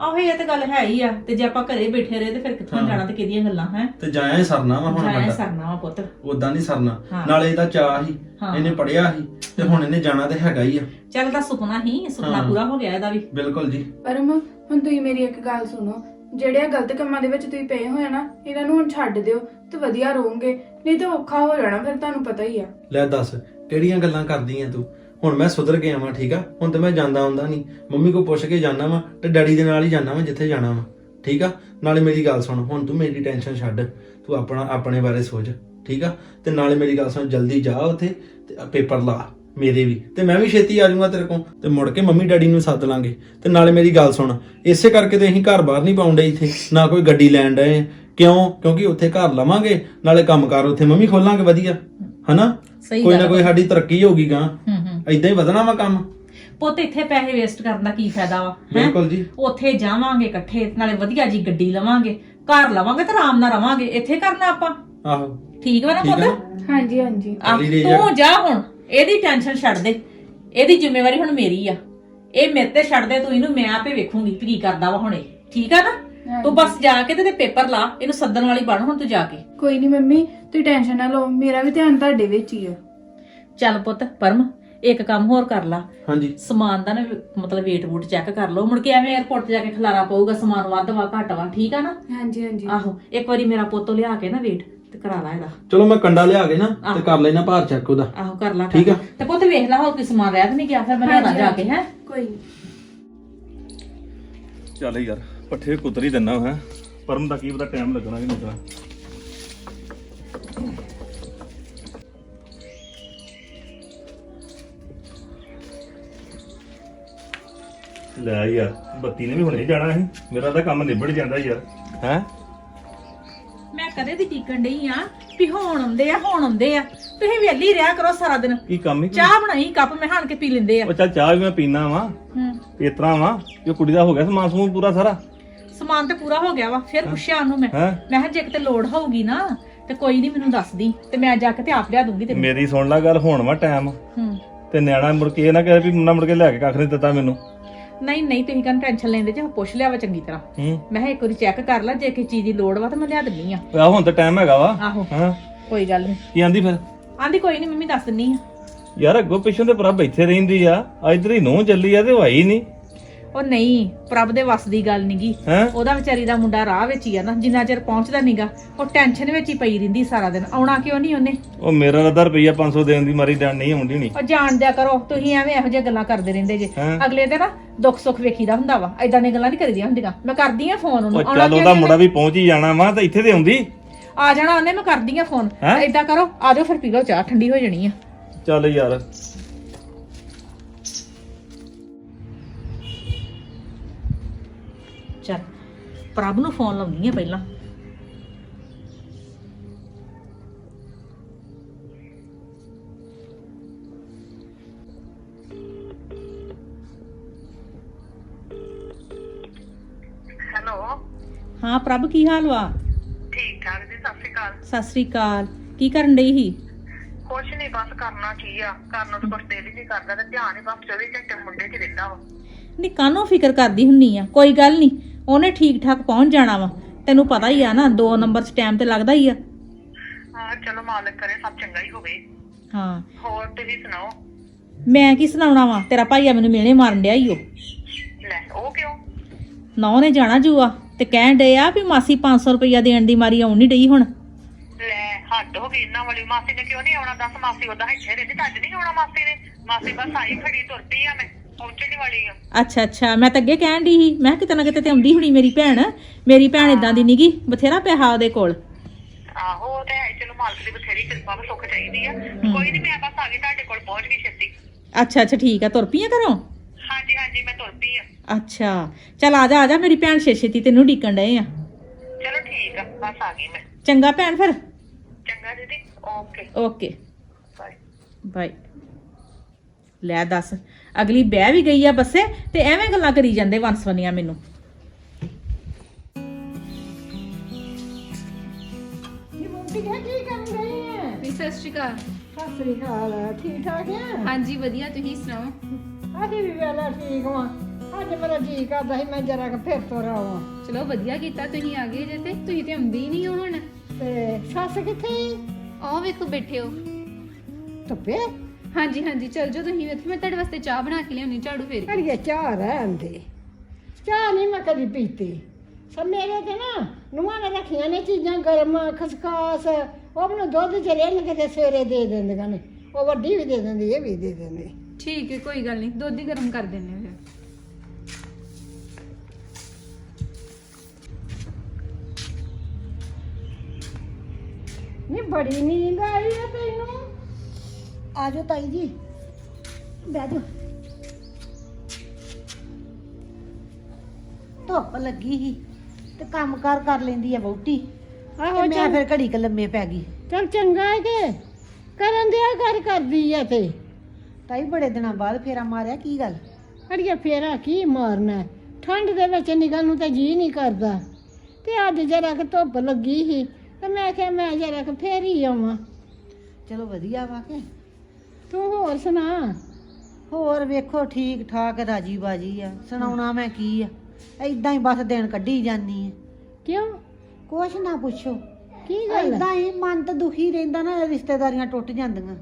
ਆਹੋ ਇਹ ਤਾਂ ਗੱਲ ਹੈ ਹੀ ਆ ਤੇ ਜੇ ਆਪਾਂ ਘਰੇ ਬੈਠੇ ਰਹੇ ਤੇ ਫਿਰ ਕਿੱਥੋਂ। ਜਾਣਾ ਤੇ ਕਿਹਦੀਆਂ ਗੱਲਾਂ ਹੈ? ਤੇ ਜਾਇਆ ਹੀ ਸਰਨਾ ਵਾ ਹੁਣ ਜਾਇਆ ਸਰਨਾ ਵਾ ਪੁੱਤ। ਉਦਾਂ ਨਹੀਂ ਸਰਨਾ। ਹਾਂ। ਨਾਲੇ ਇਹਦਾ ਚਾਹ ਹੀ ਹਾਂ। ਇਹਨੇ ਪੜਿਆ ਸੀ ਤੇ ਹੁਣ ਇਹਨੇ ਜਾਣਾ ਤੇ ਹੈਗਾ ਹੀ ਆ। ਚੱਲ ਦਾ ਸੁਪਨਾ ਹੀ ਸੁਪਨਾ ਹਾਂ। ਪੂਰਾ ਹੋ ਗਿਆ ਇਹਦਾ ਵੀ। ਬਿਲਕੁਲ ਜੀ। ਪਰਮ ਹੁਣ ਤੁਸੀਂ ਮੇਰੀ ਇੱਕ ਗੱਲ ਸੁਣੋ। ਜਿਹੜੇ ਆ ਗਲਤ ਕੰਮਾਂ ਦੇ ਵਿੱਚ ਤੁਸੀਂ ਪਏ ਹੋਏ ਨਾ ਇਹਨਾਂ ਨੂੰ ਹੁਣ ਛੱਡ ਦਿਓ ਤੇ ਵਧੀਆ ਰਹੋਗੇ। ਨਹੀਂ ਤਾਂ ਔਖਾ ਹੋ ਜਾਣਾ ਫਿਰ ਤੁਹਾਨੂੰ ਪਤਾ ਹੀ ਆ। ਲੈ ਦੱਸ ਕਿਹੜੀਆਂ ਗੱਲਾਂ ਕਰਦੀ ਆ ਤੂੰ? ਹੁਣ ਮੈਂ ਸੁਧਰ ਗਿਆ ਵਾਂ ਠੀਕ ਆ? ਹੁਣ ਤੇ ਮੈਂ ਜਾਂਦਾ ਆਉਂਦਾ ਨਹੀਂ। ਮੰਮੀ ਕੋ ਪੁੱਛ ਕੇ ਜਾਣਾ ਵਾਂ ਤੇ ਡੈਡੀ ਦੇ ਨਾਲ ਹੀ ਜਾਣਾ ਵਾਂ ਜਿੱਥੇ ਜਾਣਾ ਵਾਂ। ਠੀਕ ਆ? ਨਾਲੇ ਮੇਰੀ ਗੱਲ ਸੁਣ ਹੁਣ ਤੂੰ ਮੇਰੀ ਟੈਨਸ਼ਨ ਛੱਡ। ਤੂੰ ਆਪਣਾ ਆਪਣੇ ਬਾਰੇ ਸੋਚ। ਠੀਕ ਆ? ਤੇ ਨਾਲੇ ਮੇਰੀ ਗੱਲ ਸੁਣ ਜਲਦੀ ਜਾ ਉੱਥੇ ਤੇ ਪੇਪਰ ਲਾ ਮੇਰੇ ਵੀ। ਤੇ ਮੈਂ ਵੀ ਛੇਤੀ ਆ ਜਾਊਂਗਾ ਤੇਰੇ ਕੋਲ। ਤੇ ਮੁੜ ਕੇ ਮੰਮੀ ਡੈਡੀ ਨੂੰ ਸੱਦ ਲਾਂਗੇ। ਤੇ ਨਾਲੇ ਮੇਰੀ ਗੱਲ ਸੁਣ ਇਸੇ ਕਰਕੇ ਤੇ ਅਸੀਂ ਘਰ ਬਾਹਰ ਨਹੀਂ ਪਾਉਂਦੇ ਇੱਥੇ। ਨਾ ਕੋਈ ਗੱਡੀ ਲੈਣ ਡਏ ਕਿਉਂ? ਕਿਉਂਕਿ ਉੱਥੇ ਘਰ ਲਵਾਂਗੇ ਨਾਲੇ ਕੰਮਕਾਰ ਉੱਥੇ ਮੰਮੀ ਖੋਲਾਂਗੇ ਵਧੀਆ। ਹਨਾ? ਕੋਈ ਨਾ ਕੋਈ ਸਾਡੀ ਤਰੱਕੀ ਹੋਊਗੀ ਗਾਂ। ਐਦਾਂ ਹੀ ਵਧਣਾ ਵਾ ਕੰਮ? ਪੁੱਤ ਇੱਥੇ ਪੈਸੇ ਵੇਸਟ ਕਰਨ ਦਾ ਕੀ ਫਾਇਦਾ ਵਾ ਹੈਂ? ਬਿਲਕੁਲ ਜੀ। ਉੱਥੇ ਜਾਵਾਂਗੇ ਇਕੱਠੇ ਨਾਲੇ ਵਧੀਆ ਜੀ ਗੱਡੀ ਲਵਾਂਗੇ ਘਰ ਲਵਾਂਗੇ ਤੇ ਆਰਾਮ ਨਾਲ ਰਵਾਂਗੇ ਇੱਥੇ ਕਰਨਾ ਆਪਾਂ। ਆਹੋ। ਠੀਕ ਵਾ ਨਾ ਠੀਕ ਆ ਪੁੱਤ? ਹਾਂਜੀ ਹਾਂਜੀ। ਤੂੰ ਜਾ ਹੁਣ ਇਹਦੀ ਟੈਨਸ਼ਨ ਛੱਡ ਦੇ। ਇਹਦੀ ਜ਼ਿੰਮੇਵਾਰੀ ਹੁਣ ਮੇਰੀ ਆ। ਇਹ ਮੇਰੇ ਤੇ ਛੱਡ ਦੇ ਤੂੰ ਇਹਨੂੰ ਮੈਂ ਆਪੇ ਵੇਖੂੰਗੀ ਵੀ ਕੀ ਕਰਦਾ ਵਾ ਹੁਣ ਇਹ। ਠੀਕ ਆ ਨਾ? ਤੂੰ ਬਸ ਜਾ ਕੇ ਤੇ ਇਹਦੇ ਪੇਪਰ ਲਾ ਇਹਨੂੰ ਸੱਦਣ ਵਾਲੀ ਬਣ ਹੁਣ ਤੂੰ ਜਾ ਕੇ। ਕੋਈ ਨਹੀਂ ਮੰਮੀ ਤੁਸੀਂ ਟੈਨਸ਼ਨ ਨਾ ਲਓ ਮੇਰਾ ਵੀ ਧਿਆਨ ਤੁਹਾਡੇ ਵਿੱਚ ਹੀ ਆ। ਚੱਲ ਪੁੱਤ ਪਰਮ ਇੱਕ ਕੰਮ ਹੋਰ ਕਰ ਲਾ। ਹਾਂਜੀ। ਸਮਾਨ ਦਾ ਨਾ ਮਤਲਬ weight ਵੂਟ ਚੈੱਕ ਕਰ ਲਓ। ਮੁੜ ਕੇ ਐਵੇਂ 에어ਪੋਰਟ ਤੇ ਜਾ ਕੇ ਖਲਾਰਾ ਪਊਗਾ ਸਮਾਨ ਵੱਧ ਵਾ ਘੱਟ ਵਾ ਠੀਕ ਆ ਨਾ? ਹਾਂਜੀ ਹਾਂਜੀ। ਆਹੋ ਇੱਕ ਵਾਰੀ ਮੇਰਾ ਪੁੱਤ ਲਿਆ ਕੇ ਨਾ weight ਤੇ ਕਰਾ ਲਾ ਇਹਦਾ। ਚਲੋ ਮੈਂ ਕੰਡਾ ਲਿਆ ਕੇ ਨਾ ਤੇ। ਕਰ ਲੈਣਾ ਭਾਰ ਚੈੱਕ ਉਹਦਾ। ਆਹੋ ਕਰ ਲਾ ਠੀਕ ਆ। ਤੇ ਪੁੱਤ ਵੇਖ ਲਾ ਹੋਰ ਕੋਈ ਸਮਾਨ ਰਹਿ ਤਾਂ ਨਹੀਂ ਗਿਆ ਫਿਰ ਮੈਂ ਜਾ ਕੇ ਹੈ? ਕੋਈ ਚੱਲ ਯਾਰ ਪੱਠੇ ਕੁਤਰ ਦਿੰਨਾ ਹੈ ਪਰਮ ਦਾ ਕੀ ਪਤਾ ਟਾਈਮ ਲੱਗਣਾ ਕਿ ਨਹੀਂ ਲੱਗਣਾ। ਲੈ ਯਾਰ ਬੱਤੀ ਨੇ ਵੀ ਹੁਣੇ ਜਾਣਾ ਸੀ ਮੇਰਾ ਤਾਂ ਕੰਮ ਨਿਬੜ ਜਾਂਦਾ ਯਾਰ ਹੈ? ਮੈਂ ਕਦੇ ਦੀ ਟਿਕਣ ਡਈ ਆ ਵੀ ਹੁਣ ਆਉਂਦੇ ਆ ਹੁਣ ਆਉਂਦੇ ਆ। ਤੁਸੀਂ ਵੇਲੀ ਰਿਹਾ ਕਰੋ ਸਾਰਾ ਦਿਨ। ਕੀ ਕੰਮ ਹੀ ਚਾਹ ਬਣਾਈ ਕੱਪ ਮੈਂ ਹਾਣ ਕੇ ਪੀ ਲੈਂਦੇ ਆ। ਉਹ ਚੱਲ ਚਾਹ ਵੀ ਮੈਂ ਪੀਣਾ ਵਾ। ਹੂੰ। ਇਸ ਤਰ੍ਹਾਂ ਵਾ। ਕਿ ਕੁੜੀ ਦਾ ਹੋ ਗਿਆ ਸਮਾਨ ਸਮੂਨ ਪੂਰਾ ਸਾਰਾ। ਸਮਾਨ ਤੇ ਪੂਰਾ ਹੋ ਗਿਆ ਵਾ। ਫਿਰ ਪੁੱਛਿਆ ਉਹਨੂੰ ਮੈਂ। ਹੈ? ਮੈਂ ਕਿਹਾ ਜੇ ਕਿਤੇ ਲੋੜ ਹੋਊਗੀ ਨਾ ਤੇ ਕੋਈ ਨਹੀਂ ਮੈਨੂੰ ਦੱਸ ਦੀ ਤੇ ਮੈਂ ਜਾ ਕੇ ਤੇ ਆਪ ਲਿਆ ਦੂੰਗੀ ਤੈਨੂੰ। ਮੇਰੀ ਸੁਣ ਲੈ ਗੱਲ ਹੁਣ ਵਾ ਟਾਈਮ। ਹੂੰ। ਤੇ ਨਿਆਣਾ ਮੁੜ ਕੇ ਇਹ ਨਾ ਕਹੇ ਵੀ ਮੁੰਡਾ ਮੁੜ ਕੇ ਲੈ ਕੇ ਕੱਖ ਨਹੀਂ ਦਿੱਤਾ ਮੈਨੂੰ। ਨਹੀਂ ਨਹੀਂ ਤੁਸੀਂ ਕਹਿੰਦੇ ਟੈਨਸ਼ਨ ਲੈਂਦੇ ਜੇ ਪੁੱਛ ਲਿਆ ਵਾ ਚੰਗੀ ਤਰ੍ਹਾਂ। ਹੂੰ। ਮੈਂ ਕਿਹਾ ਇੱਕ ਵਾਰੀ ਚੈੱਕ ਕਰ ਲੈ ਜੇ ਕਿਸੇ ਚੀਜ਼ ਦੀ ਲੋੜ ਵਾ ਤਾਂ ਮੈਂ ਲਿਆ ਦਿੰਨੀ ਆ। ਆ ਹੁਣ ਤਾਂ ਟਾਈਮ ਹੈਗਾ ਵਾ। ਆਹੋ। ਹਾਂ। ਕੋਈ ਗੱਲ ਨਹੀਂ। ਕੀ ਆਂਦੀ ਫਿਰ? ਆਂਦੀ ਕੋਈ ਨਹੀਂ ਮੰਮੀ ਦੱਸ ਦਿੰਨੀ ਆ। ਯਾਰ ਅੱਗੋਂ ਪਿੱਛੋਂ ਤੇ ਪ੍ਰਭ ਇੱਥੇ ਰਹਿੰਦੀ ਆ। ਇਧਰ ਹੀ ਨੂੰ ਚੱਲੀ ਆ ਤੇ ਆਈ ਨਹੀਂ। ਉਹ ਨਹੀਂ ਪ੍ਰਭ ਦੇ ਵੱਸ ਦੀ ਗੱਲ ਨਹੀਂਗੀ ਹੈ? ਉਹਦਾ ਵਿਚਾਰੀ ਦਾ ਮੁੰਡਾ ਰਾਹ ਵਿੱਚ ਹੀ ਆ ਨਾ ਜਿੰਨਾ ਚਿਰ ਪਹੁੰਚਦਾ ਨਹੀਂਗਾ ਉਹ ਟੈਨਸ਼ਨ ਵਿੱਚ ਹੀ ਪਈ ਰਹਿੰਦੀ ਸਾਰਾ ਦਿਨ। ਆਉਣਾ ਕਿਉਂ ਨਹੀਂ ਉਹਨੇ? ਉਹ ਮੇਰਾ ਰੱਦਾ ਰੁਪਈਆ 500 ਦੇਣ ਦੀ ਮਾਰੀ ਜਾਣ ਨਹੀਂ ਆਉਂਦੀ ਨਹੀਂ ਉਹ ਜਾਣ ਦਿਆ ਕਰੋ ਤੁਸੀਂ ਐਵੇਂ ਇਹੋ ਜਿਹੀਆਂ ਗੱਲਾਂ ਕਰਦੇ ਰਹਿੰਦੇ ਜੇ। ਹੈਂ? ਅਗਲੇ ਦੇ ਨਾ ਦੁੱਖ ਸੁੱਖ ਵੇਖੀਦਾ ਹੁੰਦਾ ਵਾ ਐਦਾਂ ਦੀਆਂ ਗੱਲਾਂ ਨਹੀਂ ਕਰੀਦੀਆਂ ਹੁੰਦੀਆਂ। ਮੈਂ ਕਰਦੀ ਆ ਫੋਨ ਉਹਨੂੰ ਉਹ ਆਉਣਾ ਚੱਲ ਕਿਉਂ ਉਹਦਾ ਨੀ ਮੁੰਡਾ ਵੀ ਪਹੁੰਚ ਹੀ ਜਾਣਾ ਵਾ ਤਾਂ ਇੱਥੇ ਤੇ ਆਉਂਦੀ। ਆ ਜਾਣਾ ਉਹਨੇ ਮੈਂ ਕਰਦੀ ਆ ਫੋਨ। ਹੈਂ? ਐਦਾਂ ਕਰੋ ਆ ਜਾਓ ਫਿਰ ਪੀ ਲਓ ਚਾਹ ਠੰਡੀ ਹੋ ਜਾਣੀ ਆ। ਚੱਲ ਯਾਰ। ਚੱਲ। ਪ੍ਰਭ ਨੂੰ ਫੋਨ ਲਾਉਣੀ ਆ ਪਹਿਲਾਂ। ਹੈਲੋ। ਹਾਂ ਪ੍ਰਭ ਕੀ ਹਾਲ ਵਾ? ਠੀਕ ਠਾਕ ਜੀ ਸਤਿ ਸ਼੍ਰੀ ਅਕਾਲ। ਸਤਿ ਸ੍ਰੀ ਅਕਾਲ। ਕੀ ਕਰਨ ਡਈ ਸੀ? ਕੁਛ ਨਹੀਂ ਬਸ ਕਰਨਾ ਕੀ ਆ। ਕਰਨ ਨੂੰ ਤਾਂ ਕੁਛ ਦਿਲ ਹੀ ਨਹੀਂ ਕਰਦਾ ਤੇ ਧਿਆਨ ਹੀ ਬਸ 24 ਘੰਟੇ ਮੁੰਡੇ 'ਚ ਰਹਿੰਦਾ ਵਾ। ਨੀ ਕਾਹਨੂੰ ਫਿਕਰ ਕਰਦੀ ਹੁੰਨੀ ਆ? ਕੋਈ ਗੱਲ ਨਹੀਂ ਉਹਨੇ ਠੀਕ ਠਾਕ ਪਹੁੰਚ ਜਾਣਾ ਵਾ। ਤੈਨੂੰ ਪਤਾ ਹੀ ਆ ਨਾ ਦੋ ਨੰਬਰ 'ਚ ਟਾਈਮ ਤੇ ਲੱਗਦਾ ਹੀ ਆ। ਹਾਂ ਚਲੋ ਮਾਲਕ ਕਰੇ ਸਭ ਚੰਗਾ ਹੀ ਹੋਵੇ। ਹਾਂ। ਹੋਰ ਤੁਸੀਂ ਸੁਣਾਓ? ਮੈਂ ਕੀ ਸੁਣਾਉਣਾ ਵਾ? ਤੇਰਾ ਭਾਈਆ ਮੈਨੂੰ ਮਿਹਣੇ ਮਾਰਨ ਡਿਆ ਈ ਓ। ਲੈ ਉਹ ਕਿਉਂ? ਨੌ ਨੇ ਜਾਣਾ ਜੂਆ ਤੇ ਕਹਿਣ ਡੇ ਆ ਵੀ ਮਾਸੀ 500 ਰੁਪਇਆ ਦੇਣ ਦੀ ਮਾਰੀ ਆਉਣ ਨਹੀਂ ਡਈ ਹੁਣ। ਲੈ ਹੱਦ ਹੋ ਗਈ ਇਹਨਾਂ ਵਾਲੀ। ਮਾਸੀ ਨੇ ਕਿਉਂ ਨਹੀਂ ਆਉਣਾ? ਦੱਸ ਮਾਸੀ ਉਹਦਾ ਇੱਥੇ ਰਹਿੰਦੀ ਤਾਂ ਅੱਜ ਨਹੀਂ ਆਉਣਾ ਮਾਸੀ ਨੇ। ਮਾਸੀ ਬਸ ਆਈ ਖੜੀ ਤੁਰ ਪਈ ਆ ਮੈਂ। ਪਹੁੰਚਣ ਹੀ ਵਾਲੀ ਆ। ਅੱਛਾ ਅੱਛਾ। ਮੈਂ ਤਾਂ ਅੱਗੇ ਕਹਿਣ ਡਈ ਸੀ। ਮੈਂ ਕਿਹਾ ਕਿਤੇ ਨਾ ਕਿਤੇ ਤੇ ਆਉਂਦੀ ਹੁਣੀ ਮੇਰੀ ਭੈਣ। ਮੇਰੀ ਭੈਣ ਇਦਾਂ ਦੀ ਨੀਗੀ। ਬਥੇਰਾ ਪੈਸਾ ਉਹਦੇ ਕੋਲ। ਆਹੋ ਉਹ ਤੇ ਹੈ ਚਲੋ ਮਾਲਕ ਦੀ ਬਥੇਰੀ ਕਿਰਪਾ ਵਾ ਸੁੱਖ ਚਾਹੀਦੀ ਆ। ਕੋਈ ਨਹੀਂ ਮੈਂ ਬਸ ਆ ਗਈ ਤੁਹਾਡੇ ਕੋਲ ਪਹੁੰਚ ਗਈ ਛੇਤੀ। ਅੱਛਾ ਅੱਛਾ। ਠੀਕ ਆ। ਤੁਰ ਪਈਆਂ ਘਰੋਂ? ਹਾਂਜੀ ਹਾਂਜੀ ਮੈਂ ਤੁਰ ਪਈ ਆ। ਅੱਛਾ। ਚੱਲ ਆ ਜਾ ਆ ਜਾ। ਮੇਰੀ ਭੈਣ ਛੇ ਛੇਤੀ ਤੈਨੂੰ ਢੀਕਣ ਡਏ ਆ। ਚਲੋ ਠੀਕ ਆ। ਬਸ ਆ ਗਈ ਮੈਂ। ਚੰਗਾ ਭੈਣ ਫਿਰ? ਚੰਗਾ ਦੀਦੀ। ਓਕੇ। ਓਕੇ। ਬਾਏ। ਬਾਈ ਲੈ ਦੱਸ। ਅਗਲੀ ਬਹਿ ਵੀ ਗਈ ਆ ਬੱਸੇ ਤੇ ਐਵੇਂ ਗੱਲਾਂ ਕਰੀ ਜਾਂਦੇ ਵੰਸਵਨੀਆਂ ਮੈਨੂੰ। ਵੀ ਸਤਿ ਸ਼੍ਰੀ ਅਕਾਲ। ਸਤਿ ਸ੍ਰੀ ਅਕਾਲ ਠੀਕ ਠਾਕ ਹੈ? ਹਾਂਜੀ ਵਧੀਆ ਤੁਸੀਂ ਸੁਣਾਓ? ਅਸੀਂ ਵੀ ਵੇਲਾ ਠੀਕ ਹਾਂ ਅੱਜ ਮੇਰਾ ਜੀ ਕਰਦਾ ਸੀ ਮੈਂ ਜਰਾ ਕਿ ਫਿਰ ਤੁਰ ਆਵਾਂ। ਚਲੋ ਵਧੀਆ ਕੀਤਾ ਤੁਸੀਂ ਆ ਗਏ ਜੇ ਤੇ। ਤੁਸੀਂ ਤੇ ਆਉਂਦੇ ਨਹੀਂ ਹੋ ਹੁਣ। ਤੇ ਸੱਸ ਕਿੱਥੇ ਆਹ ਵੇਖੋ ਬੈਠੇ ਹੋ। ਧੁੱਪੇ? ਹਾਂਜੀ ਹਾਂਜੀ ਚਲ ਜਾਓ ਤੁਸੀਂ ਇੱਥੇ ਮੈਂ ਤੁਹਾਡੇ ਵਾਸਤੇ ਚਾਹ ਬਣਾ ਕੇ ਲਿਆਉਣੀ ਝਾੜੂ ਫੇਰ ਕੇ। ਅੜੀਏ ਚਾਹ ਰਹਿਣ ਦੇ। ਚਾਹ ਨਹੀਂ ਮੈਂ ਕਦੀ ਪੀਤੀ। ਸਭ ਮੇਰੇ ਤੇ ਨਾ ਨੂੰਹਾਂ ਨੇ ਰੱਖੀਆਂ ਨੇ ਚੀਜ਼ਾਂ ਗਰਮ ਖਸਖਾਸ। ਉਹ ਮੈਨੂੰ ਦੁੱਧ ਚ ਰਹਿਣ ਕੇ ਤੇ ਸਵੇਰੇ ਦੇ ਦਿੰਦੀਆਂ ਨੇ। ਉਹ ਵੱਡੀ ਵੀ ਦੇ ਦਿੰਦੀ ਇਹ ਵੀ ਦੇ ਦਿੰਦੀ। ਠੀਕ ਹੈ ਕੋਈ ਗੱਲ ਨਹੀਂ। ਦੁੱਧ ਹੀ ਗਰਮ ਕਰ ਦਿੰਨੇ ਆ ਫਿਰ। ਨਹੀਂ ਬੜੀ ਨੀਂਦ ਆਈ ਹੈ ਤੈਨੂੰ। ਆ ਜਾਓ ਤਾਈ ਜੀ। ਬਹਿ ਜਾਓ ਧੁੱਪ ਲੱਗੀ ਸੀ ਤੇ ਕੰਮ ਕਾਰ ਲੈਂਦੀ ਆ ਵਹੁਟੀ। ਆਹੋ ਤੇ ਮੈਂ ਚੱਲ। ਫਿਰ ਘੜੀ ਕ ਲੰਮੇ ਪੈ ਗਈ। ਚੱਲ ਚੰਗਾ ਹੈ ਕਿ ਕਰਨ ਦਿਆ ਕਰ ਕਰਦੀ ਐ ਤੇ। ਤਾਈ ਬੜੇ ਦਿਨਾਂ ਬਾਅਦ ਫੇਰਾ ਮਾਰਿਆ ਕੀ ਗੱਲ? ਅੜੀਏ ਫੇਰਾ ਕੀ ਮਾਰਨਾ ਹੈ? ਠੰਡ ਦੇ ਵਿੱਚ ਨਿਕਲਣ ਨੂੰ ਤਾਂ ਜੀ ਨਹੀਂ ਕਰਦਾ। ਤੇ ਅੱਜ ਜਰਾ ਕਿ ਧੁੱਪ ਲੱਗੀ ਸੀ ਤੇ ਮੈਂ ਕਿਹਾ ਮੈਂ ਜਰਾ ਕਿ ਫੇਰ ਹੀ ਆਵਾਂ। ਚਲੋ ਵਧੀਆ ਵਾ ਕੇ। ਤੂੰ ਹੋਰ ਸੁਣਾ। ਹੋਰ ਵੇਖੋ ਠੀਕ ਠਾਕ ਰਾਜੀ ਬਾਜੀ ਆ। ਸੁਣਾਉਣਾ ਮੈਂ ਕੀ ਆ? ਐਦਾਂ ਹੀ ਬਸ ਦਿਨ ਕੱਢੀ ਜਾਨੀ ਆ। ਕਿਉਂ? ਕੁਛ ਨਾ ਪੁੱਛੋ। ਕੀ ਗੱਲ? ਐਦਾਂ ਹੀ ਮਨ ਤਾਂ ਦੁਖੀ ਰਹਿੰਦਾ ਨਾ ਰਿਸ਼ਤੇਦਾਰੀਆਂ ਟੁੱਟ ਜਾਂਦੀਆਂ।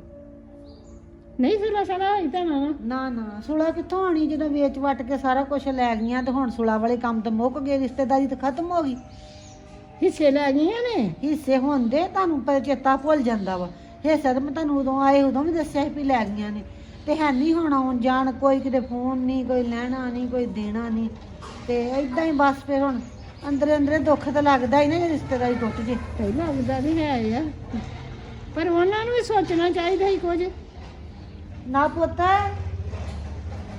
ਨਹੀਂ ਸੁਲਾ ਸਲਾ ਤਾਂ ਨਾ। ਨਾ ਨਾ ਸੁਲਾ ਕਿੱਥੋਂ ਆਣੀ ਜਦੋਂ ਵੇਚ ਵਟ ਕੇ ਸਾਰਾ ਕੁਝ ਲੈ ਗਈਆਂ ਤੇ ਹੁਣ ਸੁਲਾ ਵਾਲੇ ਕੰਮ ਤਾਂ ਮੁੱਕ ਗਏ ਰਿਸ਼ਤੇਦਾਰੀ ਤਾਂ ਖਤਮ ਹੋ ਗਈ। ਹਿੱਸੇ ਲੈ ਗਈਆਂ ਨੇ? ਹਿੱਸੇ ਹੁੰਦੇ ਤੁਹਾਨੂੰ ਪਰ ਚੇਤਾ ਭੁੱਲ ਜਾਂਦਾ ਵਾ। ਹਿੱਸਾ ਤਾਂ ਮੈਂ ਤੁਹਾਨੂੰ ਉਦੋਂ ਆਏ ਉਦੋਂ ਵੀ ਦੱਸਿਆ ਸੀ ਵੀ ਲੈ ਗਈਆਂ ਨੇ। ਤੇ ਹੈ ਨਹੀਂ ਹੁਣ ਆਉਣ ਜਾਣ ਕੋਈ ਕਿਤੇ ਫੋਨ ਨਹੀਂ ਕੋਈ ਲੈਣਾ ਨਹੀਂ ਕੋਈ ਦੇਣਾ ਨਹੀਂ ਤੇ ਇਦਾਂ ਹੀ ਬਸ ਫਿਰ ਹੁਣ ਅੰਦਰੇ ਅੰਦਰੇ ਦੁੱਖ ਤਾਂ ਲੱਗਦਾ ਹੀ ਨਾ ਜੇ ਰਿਸ਼ਤੇਦਾਰੀ ਟੁੱਟ ਜੇ। ਤੇ ਲੱਗਦਾ ਵੀ ਹੈ ਆ। ਪਰ ਉਹਨਾਂ ਨੂੰ ਵੀ ਸੋਚਣਾ ਚਾਹੀਦਾ ਹੀ ਕੁਝ। ਨਾ ਪੁੱਤ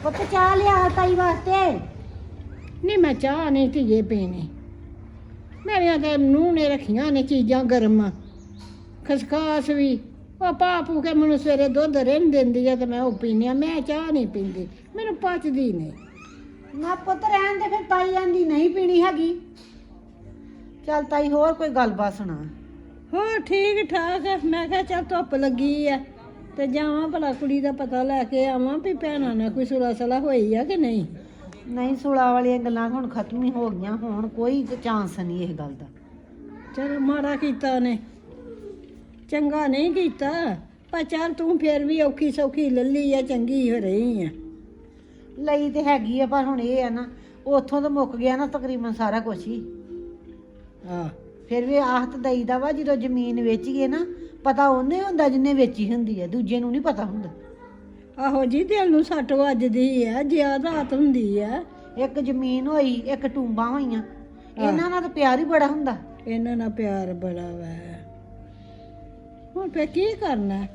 ਪੁੱਤ ਚਾਹ ਲਿਆ ਤਾਈ ਵਾਸਤੇ। ਨਹੀਂ ਮੈਂ ਚਾਹ ਨਹੀਂ ਧੀਏ ਪੀਣੀ। ਮੇਰੀਆਂ ਤਾਂ ਨੂੰਹ ਨੇ ਰੱਖੀਆਂ ਨੇ ਚੀਜ਼ਾਂ ਗਰਮ। ਖਸਖਾਸ ਵੀ। ਉਹ ਪਾ ਪੂ ਕੇ ਮੈਨੂੰ ਸਵੇਰੇ ਦੁੱਧ ਰਹਿਣ ਦਿੰਦੀ ਆ ਤੇ ਮੈਂ ਉਹ ਪੀਨੀ ਆ ਮੈਂ ਚਾਹ ਨਹੀਂ ਪੀਂਦੀ ਮੈਨੂੰ ਪਚਦੀ ਨਹੀਂ। ਨਾ ਪੁੱਤ ਰਹਿਣ ਦੇ ਫਿਰ ਤਾਈ ਆਂਦੀ ਨਹੀਂ ਪੀਣੀ ਹੈਗੀ। ਚੱਲ ਤਾਈ ਹੋਰ ਕੋਈ ਗੱਲਬਾਤ ਸੁਣਾ। ਹੋਰ ਠੀਕ ਠਾਕ ਹੈ ਮੈਂ ਕਿਹਾ ਚੱਲ ਧੁੱਪ ਲੱਗੀ ਆ ਤੇ ਜਾਵਾਂ ਭਲਾ ਕੁੜੀ ਦਾ ਪਤਾ ਲੈ ਕੇ ਆਵਾਂ ਵੀ ਭੈਣਾਂ ਨਾਲ ਕੋਈ ਸੁਲਾ ਸਲਾ ਹੋਈ ਆ ਕਿ ਨਹੀਂ। ਨਹੀਂ ਸੁਲਾ ਵਾਲੀਆਂ ਗੱਲਾਂ ਹੁਣ ਖਤਮ ਹੀ ਹੋ ਗਈਆਂ ਹੁਣ ਕੋਈ ਚਾਂਸ ਨਹੀਂ ਇਸ ਗੱਲ ਦਾ। ਚਲ ਮਾੜਾ ਕੀਤਾ ਉਹਨੇ। ਚੰਗਾ ਨਹੀਂ ਕੀਤਾ ਪਰ ਚੱਲ ਤੂੰ ਫੇਰ ਵੀ ਔਖੀ ਸੌਖੀ ਲੱਲੀ ਆ ਚੰਗੀ ਹੋ ਰਹੀ ਆ। ਲਈ ਤੇ ਹੈਗੀ ਆ ਪਰ ਹੁਣ ਇਹ ਆ ਨਾ ਉੱਥੋਂ ਤਾਂ ਮੁੱਕ ਗਿਆ ਨਾ ਤਕਰੀਬਨ ਸਾਰਾ ਕੁਝ ਹੀ। ਆ ਫਿਰ ਵੀ ਆਹਤ ਦਈਦਾ ਵਾ ਜਦੋਂ ਜ਼ਮੀਨ ਵੇਚ ਗਏ ਨਾ ਪਤਾ ਉਹਨੇ ਹੁੰਦਾ ਜਿੰਨੇ ਵੇਚੀ ਹੁੰਦੀ ਹੈ ਦੂਜੇ ਨੂੰ ਨਹੀਂ ਪਤਾ ਹੁੰਦਾ। ਆਹੋ ਜੀ ਦਿਲ ਨੂੰ ਸੱਟ ਵੱਜਦੀ ਆ ਜ਼ਿਆਦਾ ਰਾਤ ਹੁੰਦੀ ਆ। ਇੱਕ ਜ਼ਮੀਨ ਹੋਈ ਇੱਕ ਟੂੰਬਾਂ ਹੋਈਆਂ। ਇਹਨਾਂ ਨਾਲ ਤਾਂ ਪਿਆਰ ਹੀ ਬੜਾ ਹੁੰਦਾ। ਇਹਨਾਂ ਨਾਲ ਪਿਆਰ ਬੜਾ ਵਾ। ਹੁਣ ਫੇ ਕੀ ਕਰਨਾ?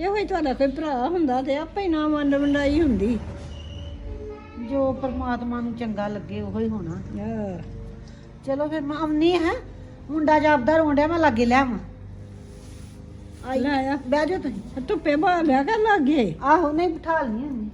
ਇਹੋ ਹੀ ਤੁਹਾਡਾ ਕੋਈ ਭਰਾ ਹੁੰਦਾ ਤੇ ਆਪੇ ਹੀ ਨਾ ਵੰਡ ਵੰਡਾਈ ਹੁੰਦੀ। ਜੋ ਪਰਮਾਤਮਾ ਨੂੰ ਚੰਗਾ ਲੱਗੇ ਉਹੋ ਹੀ ਹੋਣਾ। ਚਲੋ ਫਿਰ ਮੈਂ ਆਉਣੀ ਹੈ? ਮੁੰਡਾ ਜਾਪਦਾ ਰੋਂਡਿਆ ਮੈਂ ਲਾਗੇ ਲੈ ਆਵਾਂ। ਆਈ ਲੈ ਆ। ਬਹਿ ਜਾਓ ਤੁਸੀਂ। ਧੁੱਪੇ ਬਾਹਰ ਲਿਆ ਕਰ ਲਾਗੇ। ਆਹੋ ਨਹੀਂ ਬਿਠਾ ਲਈ ਹੁੰਦੀ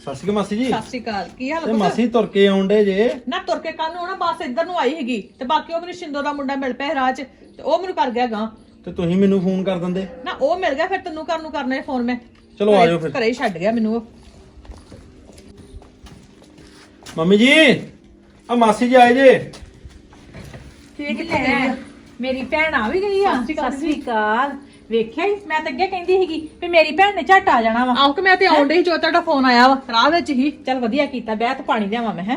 ਸਤਿ ਸ਼੍ਰੀ ਅਕਾਲ ਮਾਸੀ ਜੀ। ਸਤਿ ਸ਼੍ਰੀ ਅਕਾਲ। ਕੀ ਹਾਲ ਤੇ ਮਾਸੀ ਤੁਰ ਕੇ ਆਉਂਦੇ ਜੇ। ਨਾ ਤੁਰ ਕੇ ਕੱਲ ਨੂੰ ਨਾ ਬਸ ਇੱਧਰ ਨੂੰ ਆਈ ਹੈਗੀ ਤੇ ਬਾਕੀ ਉਹ ਮੈਨੂੰ ਸ਼ਿੰਦੋ ਦਾ ਮੁੰਡਾ ਮਿਲ ਪਿਆ ਰਾਹ 'ਚ ਤੇ ਉਹ ਮੈਨੂੰ ਕਰ ਗਿਆ ਗਾਂ ਤੇ ਤੁਸੀਂ ਮੈਨੂੰ ਫੋਨ ਕਰ ਦਿੰਦੇ। ਨਾ ਉਹ ਮਿਲ ਗਿਆ ਫਿਰ ਤੈਨੂੰ ਕਰਨ ਨੂੰ ਕਰਨਾ ਹੈ ਫੋਨ ਮੈਂ। ਚਲੋ ਆ ਜਾਓ ਫਿਰ। ਘਰੇ ਹੀ ਛੱਡ ਗਿਆ ਮੈਨੂੰ ਉਹ। ਮੰਮੀ ਜੀ ਆ ਮਾਸੀ ਜੀ ਆਏ ਜੇ। ਠੀਕ ਹੈ ਮੇਰੀ ਭੈਣ ਆ ਵੀ ਗਈ ਆ। ਸਤਿ ਸ੍ਰੀ ਅਕਾਲ। ਵੇਖਿਆ ਹੀ ਮੈਂ ਤਾਂ ਅੱਗੇ ਕਹਿੰਦੀ ਸੀਗੀ ਵੀ ਮੇਰੀ ਭੈਣ ਨੇ ਝੱਟ ਆ ਜਾਣਾ ਵਾ। ਆਹ ਕਿ ਮੈਂ ਤੇ ਆਉਣ ਡਈ ਜੋ ਤੁਹਾਡਾ ਫੋਨ ਆਇਆ ਵਾ ਰਾਹ ਵਿੱਚ ਹੀ। ਚੱਲ ਵਧੀਆ ਕੀਤਾ ਬਹਿ ਤੇ ਪਾਣੀ ਲਿਆਵਾਂ ਮੈਂ ਹੈ?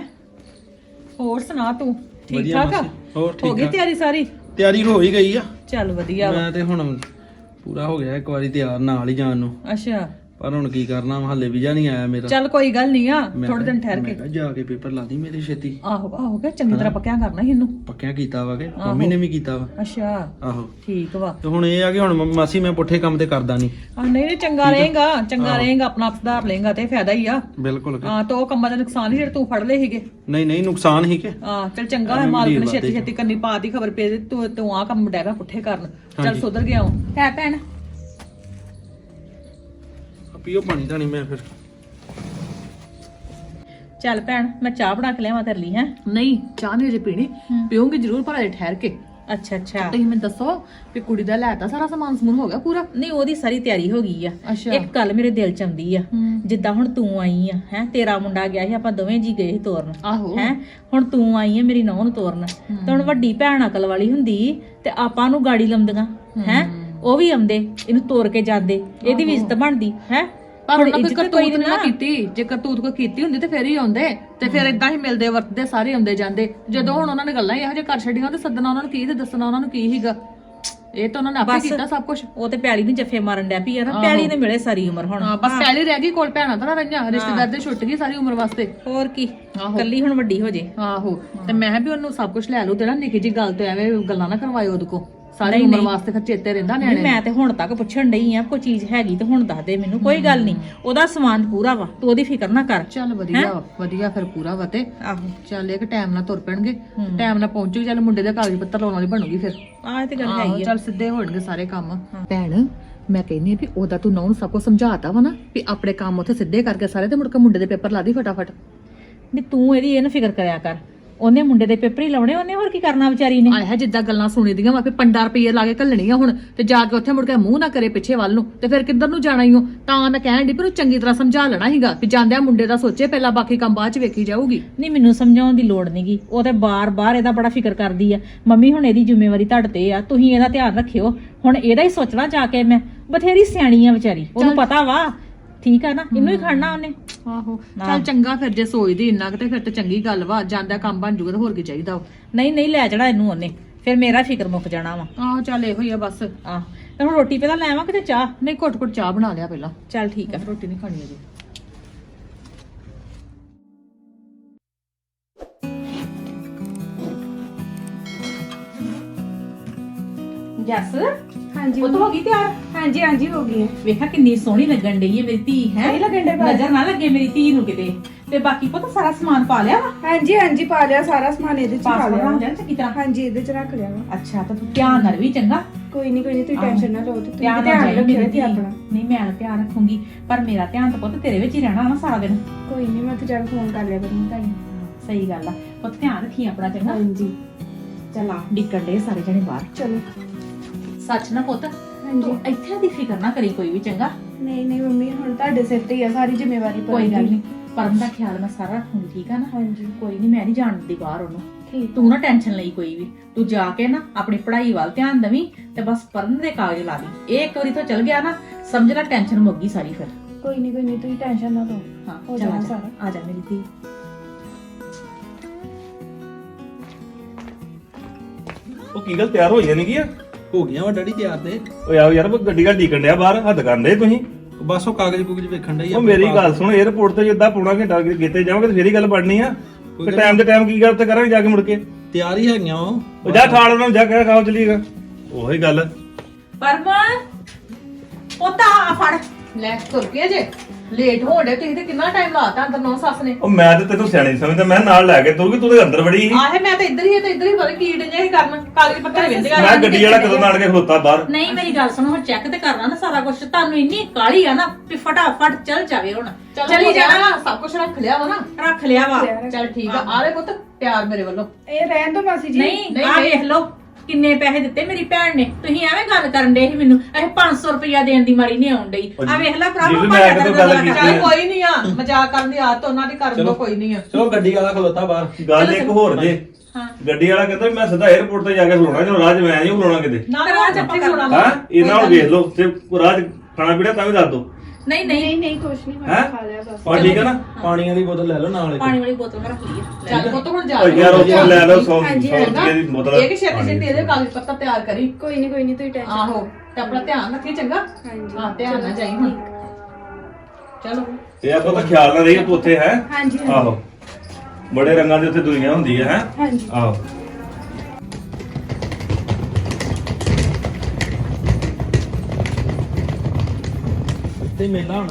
ਹੋਰ ਸੁਣਾ ਤੂੰ? ਠੀਕ ਵਧੀਆ ਠਾਕ ਆ? ਮਾਸੀ। ਹੋਰ ਹੋ ਗਈ ਆ ਤਿਆਰੀ ਸਾਰੀ? ਤਿਆਰੀ ਹੋ ਹੀ ਗਈ ਆ। ਚੱਲ ਵਧੀਆ ਵਾ। ਮੈਂ ਤੇ ਹੁਣ ਪੂਰਾ ਹੋ ਗਿਆ ਇੱਕ ਵਾਰੀ ਤਿਆਰ ਨਾਲ ਹੀ ਜਾਣ ਨੂੰ। ਅੱਛਾ। ਪਰ ਹੁਣ ਕੀ ਕਰਨਾ ਹਾਲੇ ਵੀਜ਼ਾ ਨਹੀਂ ਆਇਆ ਮੇਰਾ। ਚੱਲ ਕੋਈ ਗੱਲ ਨਹੀਂ ਆ ਮੈਂ ਥੋੜੇ ਦਿਨ ਠਹਿਰ ਮੈਂ ਕੇ। ਕਿਹਾ ਜਾ ਕੇ ਪੇਪਰ ਲਾ ਦੀ ਮੇਰੀ ਛੇਤੀ। ਆਹੋ ਆਹੋ ਕਿ ਚੰਗੀ ਤਰ੍ਹਾਂ ਪੱਕਿਆ ਕਰਨਾ ਸੀ ਇਹਨੂੰ। ਪੱਕਿਆ ਕੀਤਾ ਵਾ ਕਿ ਮੰਮੀ ਨੇ ਵੀ ਕੀਤਾ ਵਾ। ਅੱਛਾ। ਆਹੋ। ਠੀਕ ਵਾ। ਤੇ ਹੁਣ ਇਹ ਆ ਕਿ ਹੁਣ ਮ- ਮਾਸੀ ਮੈਂ ਪੁੱਠੇ ਕੰਮ ਤੇ ਕਰਦਾ ਨਹੀਂ। ਆ ਨਹੀਂ ਨਹੀਂ ਚੰਗਾ ਰਹੇਗਾ ਚੰਗਾ ਰਹੇਗਾ ਆਪਣਾ ਆਪ ਸੁਧਾਰ ਲਏਗਾ ਤੇ ਫਾਇਦਾ ਹੀ ਆ। ਬਿਲਕੁਲ ਕਿ- ਹਾਂ ਤਾਂ ਉਹ ਕੰਮਾਂ ਦਾ ਨੁਕਸਾਨ ਹੀ ਜਿਹੜੇ ਤੂੰ ਫੜ ਲਏ ਸੀਗੇ। ਨਹੀਂ ਨਹੀਂ ਨੁਕਸਾਨ ਹੀ ਕਿ। ਹਾਂ ਚਲ ਚੰਗਾ ਹੈ ਮਾਲਕ ਨੇ ਛੇਤੀ ਛੇਤੀ ਕੰਨੀ ਪਾਤੀ ਖਬਰ ਪੇ ਦੇ ਤੂੰ ਤੂੰ ਆ ਕੰਮ ਡੈਗਾ ਪੁੱਠੇ ਕਰਨ। ਚੱਲ। ਸੁਧਰ ਗਿਆ ਹਾਂ ਹੈ ਭੈਣ ਪੀਓ ਪਾਣੀ ਤਾਂ ਨਹੀਂ ਮੈਂ ਫਿਰ। ਚੱਲ ਭੈਣ ਮੈਂ ਚਾਹ ਬਣਾ ਕੇ ਲਿਆਵਾਂ ਤੇਰੇ ਲਈ ਹੈ? ਨਹੀਂ ਚਾਹ ਨਹੀਂ ਅਜੇ ਪੀਣੀ। ਪੀਉਂਗੀ ਜ਼ਰੂਰ ਪਰ ਅਜੇ ਠਹਿਰ ਕੇ। ਅੱਛਾ ਅੱਛਾ। ਤੁਸੀਂ ਮੈਨੂੰ ਦੱਸੋ ਵੀ ਕੁੜੀ ਦਾ ਲੈਤਾ ਸਾਰਾ ਸਮਾਨ ਸਮੂਨ ਹੋ ਗਿਆ ਪੂਰਾ? ਨਹੀਂ ਉਹਦੀ ਸਾਰੀ ਤਿਆਰੀ ਹੋ ਗਈ ਆ। ਅੱਛਾ। ਇੱਕ ਗੱਲ ਮੇਰੇ ਦਿਲ ਚ ਆਉਂਦੀ ਆ ਜਿੱਦਾਂ ਹੁਣ ਤੂੰ ਆਈ ਆ ਹੈ? ਤੇਰਾ ਮੁੰਡਾ ਗਿਆ ਸੀ ਆਪਾਂ ਦੋਵੇਂ ਜੀ ਗਏ ਸੀ ਤੋਰਨ ਆਹੋ। ਹੈ? ਹੁਣ ਤੂੰ ਆਈ ਆ ਮੇਰੀ ਨੌਂ ਨੂੰ ਤੋਰਨ। ਤੇ ਹੁਣ ਵੱਡੀ ਭੈਣ ਅਕਲ ਵਾਲੀ ਹੁੰਦੀ ਤੇ ਆਪਾਂ ਨੂੰ ਗਾੜੀ ਲੰਮਦੀਆਂ ਹੈ? ਉਹ ਵੀ ਆਉਂਦੇ ਇਹਨੂੰ ਤੋਰ ਕੇ ਜਾਂਦੇ ਇਹਦੀ ਵੀ ਇੱਜ਼ਤ ਬਣਦੀ ਹੈ? ਪਰ ਉਹਨਾਂ ਕੋਈ ਕਰਤੂਤ ਨਹੀਂ ਨਾ ਕੀਤੀ। ਜੇ ਕਰਤੂਤ ਕੋਈ ਕੀਤੀ ਹੁੰਦੀ ਤੇ ਫੇਰ ਹੀ ਆਉਂਦੇ ਤੇ ਫਿਰ ਇਦਾਂ ਹੀ ਮਿਲਦੇ ਵਰਤਦੇ ਸਾਰੇ ਆਉਂਦੇ ਜਾਂਦੇ। ਜਦੋਂ ਹੁਣ ਉਹਨਾਂ ਨੇ ਗੱਲਾਂ ਇਹੋ ਜਿਹੇ ਕਰ ਛੱਡੀਆਂ ਤੇ ਸੱਦਣਾ ਉਹਨਾਂ ਨੂੰ ਕੀ ਤੇ ਦੱਸਣਾ ਉਹਨਾਂ ਨੂੰ ਕੀ ਹੀਗਾ? ਇਹ ਤਾਂ ਉਹਨਾਂ ਨੇ ਆਪੇ ਕੀਤਾ ਸਭ ਕੁਝ ਉਹ ਤੇ ਪਿਆਲੀ ਨੂੰ ਜੱਫੇ ਮਾਰਨ ਡਿਆ ਪਈ ਆ ਨਾ ਪਿਆਲੀ ਨੇ ਮਿਲੇ ਸਾਰੀ ਉਮਰ ਹੁਣ। ਹਾਂ ਬਸ ਪਹਿਲੀ ਰਹਿ ਗਈ ਕੋਲ ਭੈਣਾਂ ਤਾਂ ਨਾ ਰਹੀਆਂ ਰਿਸ਼ਤੇਦਾਰ ਦੇ ਛੁੱਟ ਗਈ ਸਾਰੀ ਉਮਰ ਵਾਸਤੇ। ਹੋਰ ਕੀ ਕੱਲੀ ਹੁਣ ਵੱਡੀ ਹੋ ਜੇ। ਆਹੋ ਤੇ ਮੈਂ ਵੀ ਉਹਨੂੰ ਸਭ ਕੁਝ ਲੈ ਲਓ ਤੇ ਨਾ ਨਿੱਕੀ ਜੀ ਗੱਲ ਤੋਂ ਐਵੇਂ ਗੱਲਾਂ ਨਾ ਕਰਵਾਇਓ ਉਹਦੇ ਕੋ ਸਾਰੀ ਉਮਰ ਵਾਸਤੇ ਫਿਰ ਚੇਤੇ ਰਹਿੰਦਾ ਨਹੀਂ ਨਿਆਣੇ ਮੈਂ ਤੇ ਹੁਣ ਤੱਕ ਪੁੱਛਣ ਡਈ ਆ ਕੋਈ ਚੀਜ਼ ਹੈਗੀ ਤੇ ਹੁਣ ਦੱਸ ਦੇ ਮੈਨੂੰ ਕੋਈ ਗੱਲ ਨਹੀਂ। ਉਹਦਾ ਸਮਾਨ ਪੂਰਾ ਵਾ ਤੂੰ ਉਹਦੀ ਫਿਕਰ ਨਾ ਕਰ। ਚੱਲ ਵਧੀਆ ਵਧੀਆ ਫਿਰ ਪੂਰਾ ਵਾ ਤੇ। ਆਹੋ। ਚੱਲ ਇੱਕ ਟਾਈਮ ਨਾਲ ਤੁਰ ਪੈਣਗੇ। ਟਾਈਮ ਨਾਲ ਪਹੁੰਚੂਗੀ ਚੱਲ ਮੁੰਡੇ ਦੇ ਕਾਗਜ਼ ਪੱਤਰ ਲਾਉਣ ਵਾਲੀ ਬਣੂਗੀ ਫਿਰ। ਆਹ ਇਹ ਤੇ ਗੱਲ ਆਹੋ, ਹੈਗੀ ਆ। ਚੱਲ ਸਿੱਧੇ ਹੋਣਗੇ ਸਾਰੇ ਕੰਮ। ਭੈਣ ਮੈਂ ਕਹਿੰਨੀ ਵੀ ਉਹਦਾ ਤੂੰ ਨੌਂ ਨੂੰ ਸਭ ਕੁਝ ਸਮਝਾਤਾ ਵਾ ਨਾ ਵੀ ਆਪਣੇ ਕੰਮ ਉੱਥੇ ਸਿੱਧੇ ਕਰਕੇ ਸਾਰੇ ਤੇ ਮੁੜ ਕੇ ਮੁੰਡੇ ਦੇ ਪੇਪਰ ਲਾ ਦੀ ਫਟਾਫਟ। ਨਹੀਂ ਤੂੰ ਇਹਦੀ ਇਹ ਨਾ ਫਿਕਰ ਕਰਿਆ ਕਰ। ਉਹਨੇ ਮੁੰਡੇ ਦੇ ਪੇਪਰ ਹੀ ਲਾਉਣੇ ਉਹਨੇ ਹੋਰ ਕੀ ਕਰਨਾ ਵਿਚਾਰੀ ਨੇ? ਆਇਆ ਜਿੱਦਾਂ ਗੱਲਾਂ ਸੁਣੀ ਦੀਆਂ ਵਾ ਵੀ 15 ਰੁਪਏ ਲਾ ਕੇ ਘੱਲਣੀਆਂ ਹੁਣ ਤੇ ਜਾ ਕੇ ਉੱਥੇ ਮੁੜ ਕੇ ਮੂੰਹ ਨਾ ਕਰੇ ਪਿੱਛੇ ਵੱਲ ਨੂੰ ਤੇ ਫਿਰ ਕਿੱਧਰ ਨੂੰ ਜਾਣਾ ਈ ਓ ਤਾਂ ਮੈਂ ਕਹਿਣ ਦੀ ਪਰ ਉਹ ਚੰਗੀ ਤਰ੍ਹਾਂ ਸਮਝਾ ਲੈਣਾ ਸੀਗਾ ਵੀ ਜਾਂਦਿਆਂ ਮੁੰਡੇ ਦਾ ਸੋਚੇ ਪਹਿਲਾਂ ਬਾਕੀ ਕੰਮ ਬਾਅਦ ਚ ਵੇਖੀ ਜਾਊਗੀ। ਨਹੀਂ ਮੈਨੂੰ ਸਮਝਾਉਣ ਦੀ ਲੋੜ ਨਹੀਂਗੀ ਉਹ ਤੇ ਬਾਰ-ਬਾਰ ਇਹਦਾ ਬੜਾ ਫਿਕਰ ਕਰਦੀ ਆ। ਮੰਮੀ ਹੁਣ ਇਹਦੀ ਜ਼ਿੰਮੇਵਾਰੀ ਤੁਹਾਡੇ ਤੇ ਆ ਤੁਸੀਂ ਇਹਦਾ ਧਿਆਨ ਰੱਖਿਓ। ਹੁਣ ਇਹਦਾ ਹੀ ਸੋਚਣਾ ਜਾ ਕੇ ਮੈਂ। ਬਥੇਰੀ ਸਿਆਣੀ ਆ ਵਿਚਾਰੀ ਉਹਨੂੰ ਪਤਾ ਵਾ। ਠੀਕ ਆ ਨਾ ਇਹਨੂੰ ਹੀ। ਖੜਨਾ ਉਹਨੇ। ਆਹੋ। ਚੱਲ ਚੰਗਾ ਫਿਰ ਜੇ ਸੋਚਦੀ ਇੰਨਾ ਕੁ ਤੇ ਫਿਰ ਤੇ ਚੰਗੀ ਗੱਲ ਵਾ ਜਾਂਦਿਆਂ ਕੰਮ ਬਣ ਜੂਗਾ ਤੇ ਹੋਰ ਕੀ ਚਾਹੀਦਾ ਵਾ। ਨਹੀਂ ਨਹੀਂ ਲੈ ਜਾਣਾ ਇਹਨੂੰ ਉਹਨੇ। ਫਿਰ ਮੇਰਾ ਫਿਕਰ ਮੁੱਕ ਜਾਣਾ ਵਾ। ਆਹੋ ਚੱਲ ਇਹੋ ਹੀ ਆ ਬਸ। ਆਹ ਤੇ ਹੁਣ ਰੋਟੀ ਪਹਿਲਾਂ ਲੈ ਆਵਾਂ ਕਿਤੇ ਚਾਹ? ਨਹੀਂ ਘੁੱਟ ਘੁੱਟ ਚਾਹ ਬਣਾ ਲਿਆ ਪਹਿਲਾਂ। ਚੱਲ ਠੀਕ ਆ। ਰੋਟੀ ਨਹੀਂ ਖਾਣੀ ਅਜੇ। ਜੱਸ? ਹਾਂਜੀ ਉਹ ਤਾਂ ਹੋ ਗਈ ਤਿਆਰ? ਹਾਂਜੀ ਹਾਂਜੀ ਹੋ ਗਈ ਹੈ। ਵੇਖਾ ਕਿੰਨੀ ਸੋਹਣੀ ਲੱਗਣ ਡਈ ਹੈ ਮੇਰੀ ਧੀ ਹੈ? ਸਹੀ ਲੱਗਣ ਡਿਆ ਬਾਹਰ। ਨਜ਼ਰ ਨਾ ਲੱਗੇ ਮੇਰੀ ਧੀ ਨੂੰ ਕਿਤੇ। ਤੇ ਬਾਕੀ ਪਤਾ ਸਾਰਾ ਸਮਾਨ ਪਾ ਲਿਆ ਵਾ? ਹਾਂਜੀ ਹਾਂਜੀ ਪਾ ਲਿਆ ਸਾਰਾ ਸਮਾਨ ਇਹਦੇ ਚ ਪਾ ਪਾਸਪੋਰਟ ਲਿਆ ਲਿਆ ਚੰਗੀ ਤਰ੍ਹਾਂ? ਹਾਂਜੀ ਇਹਦੇ ਚ ਰੱਖ ਲਿਆ ਵਾ। ਅੱਛਾ ਤਾਂ ਤੂੰ ਧਿਆਨ ਨਾਲ ਵੀ ਚੰਗਾ। ਕੋਈ ਨਹੀਂ ਕੋਈ ਨਹੀਂ ਤੁਸੀਂ ਟੈਨਸ਼ਨ ਨਾ ਲਓ ਤੇ ਤੁਸੀਂ ਧਿਆਨ ਨਾਲ ਧਿਆਨ ਰੱਖਿਓ ਮੇਰੀ ਜੀ ਧੀ। ਆਪਣਾ। ਨਹੀਂ ਮੈਂ ਤਾਂ ਧਿਆਨ ਰੱਖੂੰਗੀ ਪਰ ਮੇਰਾ ਧਿਆਨ ਤਾਂ ਪੁੱਤ ਤੇਰੇ ਵਿੱਚ ਹੀ ਰਹਿਣਾ ਨਾ ਸਾਰਾ ਦਿਨ। ਕੋਈ ਨਹੀਂ ਮੈਂ ਤੇ ਜਰਾ ਫੋਨ ਕਰ ਲਿਆ ਕਰੂੰਗੀ ਤੁਹਾਨੂੰ ਸਹੀ ਗੱਲ ਆ। ਪੁੱਤ ਧਿਆਨ ਰੱਖੀ ਆਪਣਾ ਚੰਗਾ। ਹਾਂਜੀ। ਚੱਲ ਆ ਡਿੱਕਣ ਦੇ ਸਾਰੇ ਜਣੇ ਬਾਹਰ। ਚਲੋ। ਸੱਚ ਨਾ ਪੁੱਤ ਹਾਂਜੀ। ਤੂੰ ਇੱਥੇ ਦੀ ਫਿਕਰ ਨਾ ਕਰੀ ਕੋਈ ਵੀ ਚੰਗਾ? ਨਹੀਂ ਨਹੀਂ ਮੰਮੀ ਹੁਣ ਤੁਹਾਡੇ ਸਿਰ ਤੇ ਹੀ ਆ ਸਾਰੀ ਜ਼ਿੰਮੇਵਾਰੀ ਪਰ ਕੋਈ ਗੱਲ ਨਹੀਂ ਪਰਮ ਦਾ ਖਿਆਲ ਮੈਂ ਸਾਰਾ ਰੱਖੂੰਗੀ ਠੀਕ ਆ ਨਾ? ਹਾਂਜੀ। ਕੋਈ ਨਹੀਂ ਮੈਂ ਨਹੀਂ ਜਾਣ ਦਿੰਦੀ ਬਾਹਰ ਉਹਨੂੰ। ਠੀਕ। ਤੂੰ ਨਾ ਟੈਨਸ਼ਨ ਲਈ ਕੋਈ ਵੀ। ਤੂੰ ਜਾ ਕੇ ਨਾ ਆਪਣੀ ਪੜ੍ਹਾਈ ਵੱਲ ਧਿਆਨ ਦੇਵੀਂ ਤੇ ਬਸ ਪੜਨ ਦੇ ਕਾਗਜ਼ ਲਾ ਦੀ। ਇਹ ਇੱਕ ਵਾਰੀ ਤੋਂ ਚਲ ਗਿਆ ਨਾ ਸਮਝ ਲੈ ਟੈਨਸ਼ਨ ਮੁੱਕ ਗਈ ਸਾਰੀ ਫਿਰ। ਕੋਈ ਨਹੀਂ ਕੋਈ ਨਹੀਂ ਤੁਸੀਂ ਟੈਨਸ਼ਨ ਨਾ ਲਓ। ਹਾਂ ਹੋ ਚੱਲ ਆ ਜਾਣਾ ਜਾ ਸਾਰਾ। ਆ ਜਾ ਮੇਰੀ ਧੀ। ਉਹ ਕੀ ਗੱਲ ਤਿਆਰ ਹੋਈ ਜਾਨੀ ਕੀ ਆ? ਹੋ ਗਿਆ ਵਾ ਡੈਡੀ ਤਿਆਰ ਤੇ। ਓਏ ਆਓ ਯਾਰ ਗੱਡੀ ਗੱਡੀ ਕੰਡਿਆ ਬਾਹਰ ਹੱਦ ਕਰਦੇ ਤੁਸੀਂ। ਬਸ ਉਹ ਕਾਗਜ਼ ਕੁਗਜ਼ ਵੇਖਣ ਡਈ ਉਹ ਮੇਰੀ ਗੱਲ ਸੁਣ 에어ਪੋਰਟ ਤੇ ਜਿੱਦਾਂ ਪੌਣਾ ਘੰਟਾ ਕਿਤੇ ਜਾਵਾਂਗੇ ਤੇ ਫੇਰ ਹੀ ਗੱਲ ਬਣਨੀ ਆ। ਤੇ ਟਾਈਮ ਦੇ ਟਾਈਮ ਕੀ ਗੱਲ ਤੇ ਕਰਾਂਗੇ ਜਾ ਕੇ ਮੁੜ ਕੇ? ਤਿਆਰ ਹੀ ਹੈਗੀਆਂ ਉਹ। ਜਾ ਠਾਲ ਉਹਨਾਂ ਨੂੰ ਜਾ ਕੇ ਖਾਓ ਚਲੀਏਗਾ ਉਹੀ ਗੱਲ। ਪਰਮ ਪੁੱਤ ਆ ਫੜ। ਲੈ ਤੁਰ ਪਿਆ ਜੇ। ਲੇਟ ਹੋਣ ਡੇ ਤੁਸੀਂ ਤੇ ਕਿੰਨਾ ਟਾਈਮ ਲਾਤਾ ਅੰਦਰ ਨੌ ਸੱਸ ਨੇ? ਉਹ ਮੈਂ ਤੇ ਤੈਨੂੰ ਸਿਆਣੀ ਸਮਝਦਾ ਮੈਂ ਨਾਲ ਲੈ ਕੇ ਤੁਰ ਤੂੰ ਤੇ ਅੰਦਰ ਵੜੀ ਸੀ। ਆਹੇ ਮੈਂ ਤਾਂ ਇੱਧਰ ਹੀ ਤੇ ਇੱਧਰ ਹੀ ਪਤਾ ਕੀ ਡੰਜੇ ਕਰਨ ਕਾਗਜ਼ ਪੱਤਰ ਵੇਂਦੇ ਮੈਂ ਗੱਡੀ ਵਾਲਾ ਕਦੋਂ ਨਾਲ ਕੇ ਖਲੋਤਾ ਬਾਹਰ? ਨਹੀਂ ਮੇਰੀ ਗੱਲ ਸੁਣੋ ਹੁਣ ਚੈੱਕ ਤੇ ਕਰਨਾ ਨਾ ਸਾਰਾ ਕੁਝ ਤੁਹਾਨੂੰ ਇੰਨੀ ਕਾਲੀ ਆ ਨਾ ਵੀ ਫਟਾਫਟ ਚੱਲ ਜਾਵੇ ਹੁਣ। ਚਲੀ ਜਾਣਾ। ਸਭ ਕੁਝ ਰੱਖ ਲਿਆ ਵਾ ਨਾ? ਰੱਖ ਲਿਆ ਵਾ। ਚੱਲ ਠੀਕ ਆ ਆ ਲੈ ਪੁੱਤ ਪਿਆਰ ਮੇਰੇ ਵੱਲੋਂ। ਇਹ ਰਹਿਣ ਦੋ ਮਾਸੀ ਜੀ। ਨਹੀਂ ਨਹੀਂ, ਆ ਨਹੀਂ। ਵੇਖ ਲਓ। ਕਿੰਨੇ ਪੈਸੇ ਦਿੱਤੇ ਮੇਰੀ ਭੈਣ ਨੇ? ਤੁਸੀਂ ਐਵੇਂ ਗੱਲ ਕਰਨ ਦੇ ਸੀ ਮੈਨੂੰ। ਇਹ 500 ਰੁਪਇਆ ਦੇਣ ਦੀ ਮਾਰੀ ਨਹੀਂ ਆਉਣ ਡਈ। ਆ ਵੇਖ ਲੈ ਭਰਾ ਮੈਂ ਕਦੋਂ ਗੱਲ ਕੀਤੀ ਚੱਲ ਆ। ਕੋਈ ਨਹੀਂ ਆ ਮਜ਼ਾਕ ਕਰਨ ਦੀ ਆਦਤ ਉਹਨਾਂ ਦੀ ਕਰ ਦੋ ਚਲੋ। ਕੋਈ ਨਹੀਂ ਆ। ਚਲੋ ਗੱਡੀ ਵਾਲਾ ਖਲੋਤਾ ਬਾਹਰ। ਗੱਲ ਇੱਕ ਹੋਰ ਜੇ। ਹਾਂ। ਗੱਡੀ ਵਾਲਾ ਕਹਿੰਦਾ ਵੀ ਮੈਂ ਸਿੱਧਾ 에어ਪੋਰਟ ਤੇ ਜਾ ਕੇ ਖਲੋਣਾ ਜਦੋਂ 'ਚ ਮੈਂ ਨਹੀਂ ਖਲੋਣਾ ਕਿਤੇ। ਨਾ ਤੇ ਰਾਹ ਚ ਆਪਾਂ ਖਲੋਣਾ ਹਾਂ ਇਹਨਾਂ ਨੂੰ ਵੇਖ ਲਓ ਤੇ 'ਚ ਖਾਣਾ ਪੀਣਾ ਤਾਂ ਵੀ ਦੱਸ ਦੋ। ਨਹੀਂ ਨਹੀਂ। ਨਹੀਂ ਨਹੀਂ ਕੁਛ ਨਹੀਂ ਹੈਂ? ਹੋਇਆ ਖਾ ਲਿਆ ਬਸ। ਪਰ ਠੀਕ ਹੈ ਨਾ? ਪਾਣੀਆਂ ਦੀ ਬੋਤਲ ਲੈ ਲਓ ਨਾਲ ਇੱਕ। ਪਾਣੀ ਵਾਲੀ ਬੋਤਲ ਮੈਂ ਰੱਖ ਲਈ ਹੈ। ਚੱਲ ਪੁੱਤ ਹੁਣ ਜਾ ਓ ਯਾਰ ਉਹ ਲੈ ਲਓ 100 ਹਾਂਜੀ, 100 ਰੁਪਏ ਦੀ ਬੋਤਲ। ਇਹ ਕਿ ਛੇਤੀ ਛੇਤੀ ਇਹਦੇ ਕਾਗਜ਼ ਪੱਤਰ ਤਿਆਰ ਕਰੀ। ਕੋਈ ਨਹੀਂ ਕੋਈ ਨਹੀਂ ਤੁਸੀਂ ਟੈਨਸ਼ਨ ਆਹੋ ਤੇ ਆਪਣਾ ਧਿਆਨ ਰੱਖੀ ਚੰਗਾ? ਹਾਂਜੀ। ਹਾਂ ਧਿਆਨ ਨਾਲ ਜਾਈ ਹੁਣ। ਚਲੋ। ਤੇ ਆਪਾਂ ਤਾਂ ਖਿਆਲ ਨਾਲ ਰਹੀ ਤੂੰ ਉੱਥੇ ਹੈ। ਹਾਂਜੀ ਹਾਂਜੀ। ਆਹੋ। ਬੜੇ ਰੰਗਾਂ ਦੀ ਉੱਥੇ ਦੁਨੀਆ ਹੁੰਦੀ ਹੈ ਹੈ? ਹਾਂਜੀ। ਆਹੋ। ਤੇ ਮੇਲਾ ਹੁਣ।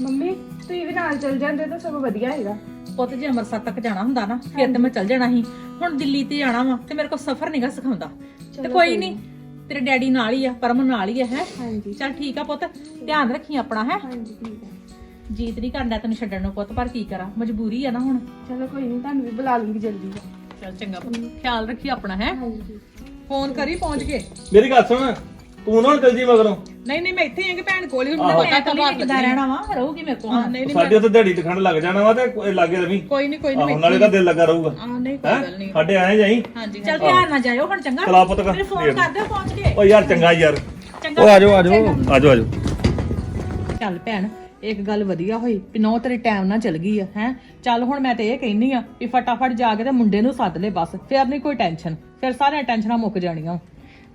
ਮੰਮੀ ਤੁਸੀਂ ਵੀ ਨਾਲ ਚੱਲ ਜਾਂਦੇ ਤਾਂ ਸਭ ਵਧੀਆ ਹੈਗਾ। ਪੁੱਤ ਜੇ ਅੰਮ੍ਰਿਤਸਰ ਤੱਕ ਜਾਣਾ ਹੁੰਦਾ ਨਾ ਫਿਰ ਤੇ ਮੈਂ ਚੱਲ ਜਾਣਾ ਸੀ। ਹੁਣ ਦਿੱਲੀ ਤੇ ਜਾਣਾ ਵਾ ਤੇ ਮੇਰੇ ਕੋਲ ਸਫ਼ਰ ਨਹੀਂਗਾ ਸਿਖਾਉਂਦਾ। ਤੇ ਕੋਈ ਨਹੀਂ ਤੇਰੇ ਡੈਡੀ ਨਾਲ ਹੀ ਆ ਪਰਮ ਨਾਲ ਹੀ ਆ ਹੈ? ਹਾਂਜੀ। ਚੱਲ ਠੀਕ ਆ ਪੁੱਤ ਧਿਆਨ ਰੱਖੀ ਆਪਣਾ ਹੈ? ਹਾਂਜੀ ਠੀਕ ਹੈ ਜੀਤ ਨਹੀਂ ਕਰਦਾ ਤੈਨੂੰ ਛੱਡਣ ਨੂੰ ਪੁੱਤ ਪਰ ਕੀ ਕਰਾਂ? ਮਜਬੂਰੀ ਆ ਨਾ ਹੁਣ। ਚਲੋ ਕੋਈ ਨਹੀਂ ਤੁਹਾਨੂੰ ਵੀ ਬੁਲਾ ਲੂੰਗੀ ਜਲਦੀ। ਚੱਲ ਚੰਗਾ ਪੁੱਤ ਖਿਆਲ ਰੱਖੀ ਆਪਣਾ ਹੈ? ਹਾਂਜੀ। ਫੋਨ ਕਰੀ ਪਹੁੰਚ ਕੇ। ਮੇਰੀ ਗੱਲ ਸੁਣ। ਤੂੰ ਨਾ ਹੁਣ ਚੱਲ ਜੀ ਮਗਰੋਂ। ਨਹੀਂ ਨਹੀਂ ਮੈਂ ਇੱਥੇ ਹੀ ਆ ਕਿ ਭੈਣ ਕੋਲ ਹੀ ਆਹੋ। ਪਤਾ ਮੈਂ ਤਾਂ ਕੱਲੀ ਕਿੱਦਾਂ ਰਹਿਣਾ ਵਾ ਰਹੂਗੀ ਮੇਰੇ ਕੋਲ। ਹਾਂ ਨਹੀਂ ਨਹੀਂ ਸਾਡੇ ਉੱਥੇ ਦਿਹਾੜੀ ਤੇ ਖੰਡ ਲੱਗ ਜਾਣਾ ਵਾ ਤੇ ਕੋਈ ਲਾਗੇ ਰਵੀ। ਕੋਈ ਨਹੀਂ ਕੋਈ ਆਹੋ ਨਹੀਂ ਨਾਲੇ ਦਾ ਦਿਲ ਲੱਗਾ ਰਹੂਗਾ। ਹਾਂ ਨਹੀਂ ਕੋਈ ਗੱਲ ਨਹੀਂ ਸਾਡੇ ਆਏ ਜਾਈ। ਹਾਂਜੀ ਚੱਲ ਧਿਆਨ ਨਾਲ ਜਾਇਓ ਹੁਣ ਚੰਗਾ। ਚਲਾ ਪੁੱਤ ਕਰ। ਫੋਨ ਕਰ ਦਿਓ ਪਹੁੰਚ ਕੇ ਓ ਯਾਰ ਚੰਗਾ ਯਾਰ। ਚੰਗਾ। ਉਹ ਆਜੋ ਆਜੋ। ਆਜੋ ਆਜੋ। ਚੱਲ ਭੈਣ ਇੱਕ ਗੱਲ ਵਧੀਆ ਹੋਈ ਵੀ ਨੌ ਤੇਰੇ ਟਾਈਮ ਨਾਲ ਚਲ ਗਈ ਆ ਹੈ? ਚੱਲ ਹੁਣ ਮੈਂ ਤੇ ਇਹ ਕਹਿੰਨੀ ਆ ਵੀ ਫਟਾਫਟ ਜਾ ਕੇ ਤੇ ਮੁੰਡੇ ਨੂੰ ਸੱਦ ਲੈ ਬਸ ਫਿਰ ਨਹੀਂ ਕੋਈ ਟੈਨਸ਼ਨ ਫਿਰ ਸਾਰੀਆਂ ਟੈਨਸ਼ਨਾਂ ਮੁੱਕ ਜਾਣੀਆਂ।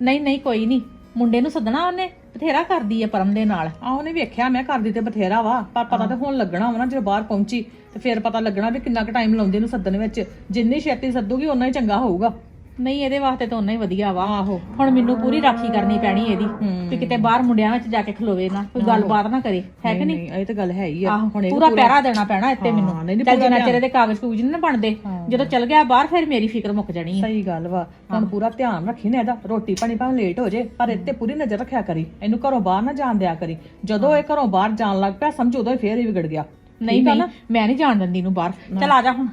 ਨਹੀਂ ਨਹੀਂ ਕੋਈ ਨਹੀਂ ਮੁੰਡੇ ਨੂੰ ਸੱਦਣਾ ਉਹਨੇ ਬਥੇਰਾ ਕਰਦੀ ਆ ਪਰਮ ਦੇ ਨਾਲ। ਆ ਉਹਨੇ ਵੇਖਿਆ ਮੈਂ ਕਰਦੀ ਤੇ ਬਥੇਰਾ ਵਾ। ਪਰ ਪਤਾ ਤੇ ਹੁਣ ਲੱਗਣਾ ਵਾ ਨਾ ਜਦੋਂ ਬਾਹਰ ਪਹੁੰਚੀ ਤੇ ਫਿਰ ਪਤਾ ਲੱਗਣਾ ਵੀ ਕਿੰਨਾ ਕੁ ਟਾਈਮ ਲਾਉਂਦੇ ਨੂੰ ਸੱਦਣ ਵਿੱਚ। ਜਿੰਨੀ ਛੇਤੀ ਸੱਦੂਗੀ ਓਨਾ ਹੀ ਚੰਗਾ ਹੋਊਗਾ। ਨਹੀਂ ਇਹਦੇ ਵਾਸਤੇ ਤਾਂ ਉਹਨਾਂ ਹੀ ਵਧੀਆ ਵਾ ਆਹੋ। ਹੁਣ ਮੈਨੂੰ ਪੂਰੀ ਰਾਖੀ ਕਰਨੀ ਪੈਣੀ ਇਹਦੀ ਵੀ ਕਿਤੇ ਬਾਹਰ ਮੁੰਡਿਆਂ ਵਿੱਚ ਜਾ ਕੇ ਖਲੋਵੇ ਨਾ ਕੋਈ ਗੱਲਬਾਤ ਨਾ ਕਰੇ ਹੈ ਕਿ ਨਹੀਂ ਇਹ ਤਾਂ ਗੱਲ ਹੈ ਹੀ ਆ। ਆਹੋ ਹੁਣ ਇਹ ਪੂਰਾ ਪੈਰਾ ਦੇਣਾ ਪੈਣਾ ਇੱਥੇ ਮੈਨੂੰ। ਨਹੀਂ, ਚੱਲ ਪੂਰਾ ਜਿੰਨਾ। ਚਿਰ ਦੇ ਕਾਗਜ਼ ਕੂਗਜ਼ ਨਹੀਂ ਨਾ ਬਣਦੇ ਜਦੋਂ ਚੱਲ ਗਿਆ ਬਾਹਰ ਫਿਰ ਮੇਰੀ ਫਿਕਰ ਮੁੱਕ ਜਾਣੀ ਹੈ ਸਹੀ ਗੱਲ ਵਾ। ਹੁਣ ਪੂਰਾ ਧਿਆਨ ਰੱਖੀ ਨਾ ਇਹਦਾ ਰੋਟੀ ਪਾਣੀ ਭਾਵੇਂ ਲੇਟ ਹੋ ਜੇ ਪਰ ਇੱਥੇ ਪੂਰੀ ਨਜ਼ਰ ਰੱਖਿਆ ਕਰੀ। ਇਹਨੂੰ ਘਰੋਂ ਬਾਹਰ ਨਾ ਜਾਣ ਦਿਆ ਕਰੀ। ਜਦੋਂ ਇਹ ਘਰੋਂ ਬਾਹਰ ਜਾਣ ਲੱਗ ਪਿਆ ਸਮਝ ਉਦੋਂ ਹੀ ਫੇਰ ਹੀ ਵਿਗੜ ਗਿਆ। ਨਹੀਂ ਨਹੀਂ ਮੈਂ ਨਹੀਂ ਜਾਣ ਦਿੰਦੀ ਨੂੰ ਬਾਹਰ। ਚੱਲ ਆ ਜਾ ਹੁਣ।